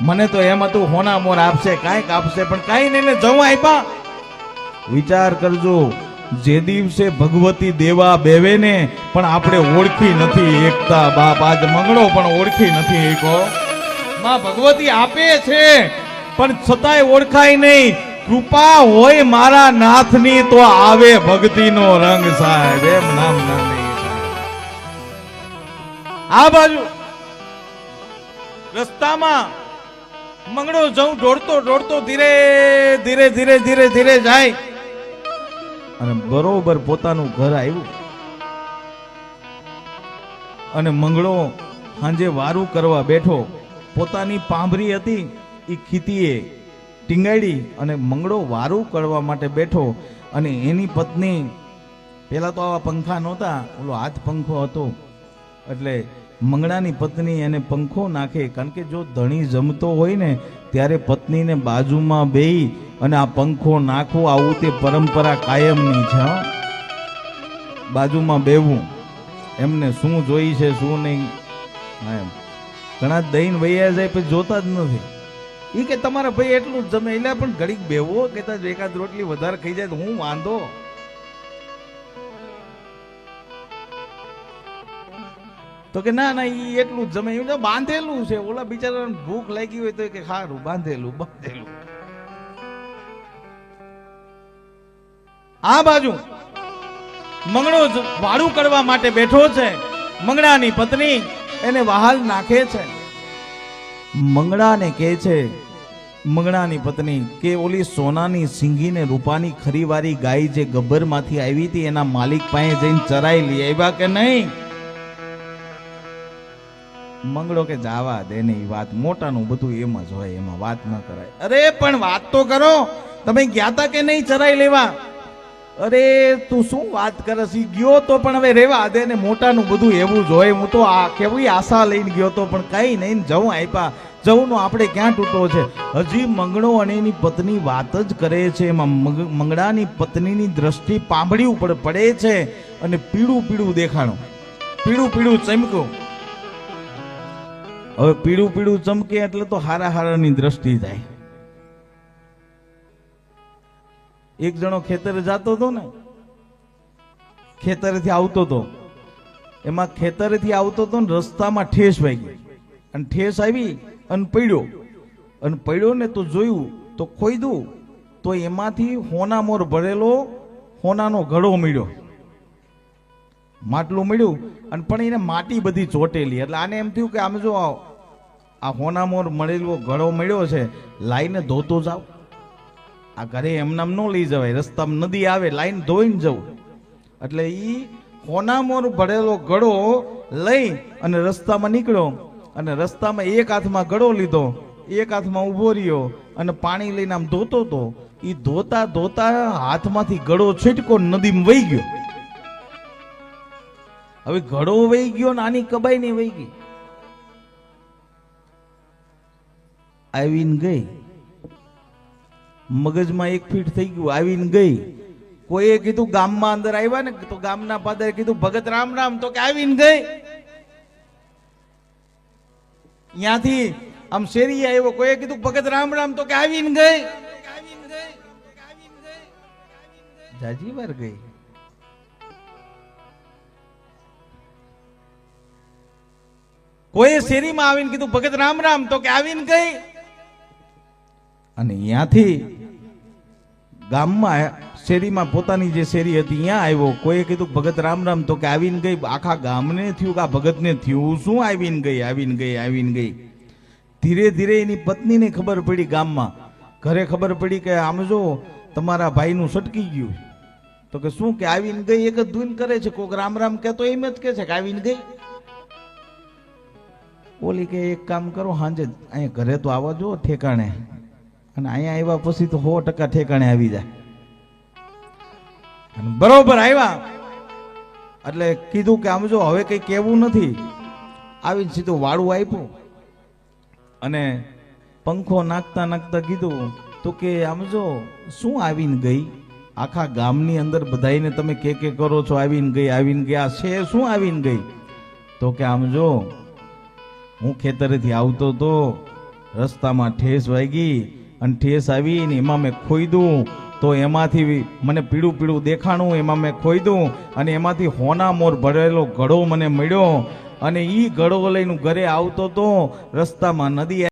મને તો એમ હતું, હોના મોર આપશે, કાંઈક આપશે, પણ કાંઈ નહીં ને આપ્યા વિચાર કરજો, જે દિવસે ભગવતી દેવા બેવે ને, પણ આપણે ઓળખી નથી એકતા. બાપ આજ મંગળો, પણ ઓળખી નથી એકો. માં ભગવતી આપે છે, પણ છતાંય ઓળખાય નહીં. કૃપા હોય મારા નાથની, તો આવે ભક્તિનો રંગ સાહેબ. એમ નામ નામ. આ બાજુ, રસ્તામાં મંગળો જઉં, દોડતો દોડતો ધીરે ધીરે ધીરે ધીરે ધીરે જાય. અને બરોબર પોતાનું ઘર આવ્યું અને મંગળો સાંજે વારું કરવા બેઠો, પોતાની પાંભરી હતી એ ખીતીએ ટીંગાડી અને મંગળો વારું કરવા માટે બેઠો, અને એની પત્ની, પેલા તો આવા પંખા નહોતા, ઓલો હાથ પંખો હતો, એટલે મંગળાની પત્ની એને પંખો નાખે. કારણ કે જો ધણી જમતો હોય ને, ત્યારે પત્નીને બાજુમાં બેહી અને આ પંખો નાખવો આવું તે પરંપરા કાયમની છે. બાજુમાં બેવું એમને શું જોઈ છે, શું નહીં. એમ. ઘણા દઈને વૈયા જાય પછી જોતા જ નથી. એ કે તમારા ભાઈ એટલું જ જમે. એટલે પણ ઘડીક બેવો કહેતા એકાદ રોટલી વધારે ખાઈ જાય તો હું વાંધો. તો કે ના ના એ એટલું જ જમે. એમ બાંધેલું છે. ઓલા બિચારાને ભૂખ લાગી હોય તો કે સારું બાંધેલું બાંધેલું. આ બાજુ મંગળો વાળું કરવા માટે બેઠો છે. મંગળાની પત્ની એને વહાલ નાખે છે. મંગળાને કહે છે, મંગળાની પત્ની, કે ઓલી સોનાની સિંગીને રૂપાની ખરીવારી ગાય જે ગબ્બરમાંથી આવી હતી, એના માલિક પાસે જઈને ચરાઈ લઈ આવ્યા કે નહીં? મંગળો કે જાવા દે ને વાત મોટાનું બધું એમ જ હોય, એમાં વાત ન કરાય. અરે, પણ વાત તો કરો. તમે ગયા તા કે નહીં ચરાઈ લેવા? અરે, તું શું વાત કરસ? ઈ ગયો તો પણ હવે રેવા દે ને મોટાનું બધું એવું જ હોય. હું તો આ કેવી આશા લઈને ગયો તો પણ કઈ નહીં જવું આપ્યા જવું આપણે ક્યાં તૂટો છે? હજી મંગળો અને એની પત્ની વાત જ કરે છે. એમાં મંગ- મંગળાની પત્નીની દ્રષ્ટિ પાંભળી ઉપર પડે છે અને પીળું પીળું દેખાણું. પીળું પીળું ચમક્યું. હવે પીળું પીળું ચમકે એટલે તો હારા હારાની દ્રષ્ટિ જાય. એક જણો ખેતરે જતો હતો ને, ખેતરેથી આવતો હતો. એમાં ખેતરેથી આવતો હતો ને રસ્તામાં ઠેસ વાગી. અને ઠેસ આવી અને પડ્યો. અને પડ્યો ને તો જોયું, તો ખોઈદું તો એમાંથી હોનામોર ભરેલો હોનાનો ઘડો મળ્યો. માટલું મળ્યું અને પણ એને માટી બધી ચોટેલી. એટલે આને એમ થયું કે આમ જો આ હોનામોર મળેલો ઘડો મળ્યો છે, લાઈને ધોતો જાઓ. આ ઘરે એમનામ ન લઈ જવાય, રસ્તામાં નદી આવે, લાઈન ધોઈને જવું. એટલે એ હોનામોર ભરેલો ગળો લઈ અને રસ્તામાં નીકળ્યો અને રસ્તામાં એક હાથમાં ગળો લીધો, એક હાથમાં ઊભો રહ્યો અને પાણી લઈને આમ ધોતો તો એ ધોતા ધોતા હાથમાંથી ગળો છીટકો નદીમાં વહી ગયો. હવે ઘડો વહી ગયો ને આની કબાઈ નહીં વહી ગઈ. આવીને ગઈ. મગજમાં એક ફીટ થઈ ગયું, આવીને ગઈ. કોઈએ કીધું ગામમાં અંદર આવ્યા ને, તો ગામના પાદરે કીધું, ભગત રામ રામ. તો કે આવીને ગઈ. ત્યાંથી આમ શેરી આવ્યો, કોઈએ કીધું, ભગત રામ રામ. તો કે આવીને ગઈ. જાજી વાર ગઈ. કોઈએ શેરીમાં આવીને કીધું, ભગત રામ રામ. તો કે આવીને ગઈ. અને ત્યાંથી ગામમાં શેરીમાં પોતાની જે શેરી હતી, ત્યાં આવ્યો. કોઈએ કીધું, ભગત રામ રામ. તો કે આવીને ગઈ. આખા ગામને થયું કે આ ભગતને થયું? શું આવીને ગઈ? આવીને ગઈ આવીને ગઈ. ધીરે ધીરે એની પત્નીને ખબર પડી ગામમાં. ઘરે ખબર પડી કે, આમ જો, તમારા ભાઈનું સટકી ગયું. તો કે, શું કે આવીને ગઈ? એક જ ધૂન કરે છે. કોક રામ રામ કહેતો એમ જ કે છે કે આવીને ગઈ. ઓલી કે, એક કામ કરો સાંજે અહીંયા ઘરે તો આવવા જો ઠેકાણે. અને અહીંયા આવ્યા પછી તો સો ટકા ઠેકાણે આવી જાય. અને બરોબર આવ્યા. એટલે કીધું કે આમ જો હવે કઈ કેવું નથી. આવીને સીધું વાળું આપ્યું. અને પંખો નાખતા નાખતા કીધું, તો કે આમ જો, શું આવીને ગઈ? આખા ગામની અંદર બધાઈને તમે કે કે કરો છો, આવીને ગઈ, આવીને આ છે, શું આવીને ગઈ? તો કે, આમ જો, હું ખેતરેથી આવતો તો રસ્તામાં ઠેસ વાગી અને ઠેસ આવી ને એમાં મેં ખોઈદું તો એમાંથી મને પીળું પીળું દેખાણું એમાં મેં ખોઈદું અને એમાંથી હોના મોર ભરેલો ઘડો મને મળ્યો. અને એ ઘડો લઈને ઘરે આવતો તો રસ્તામાં નદી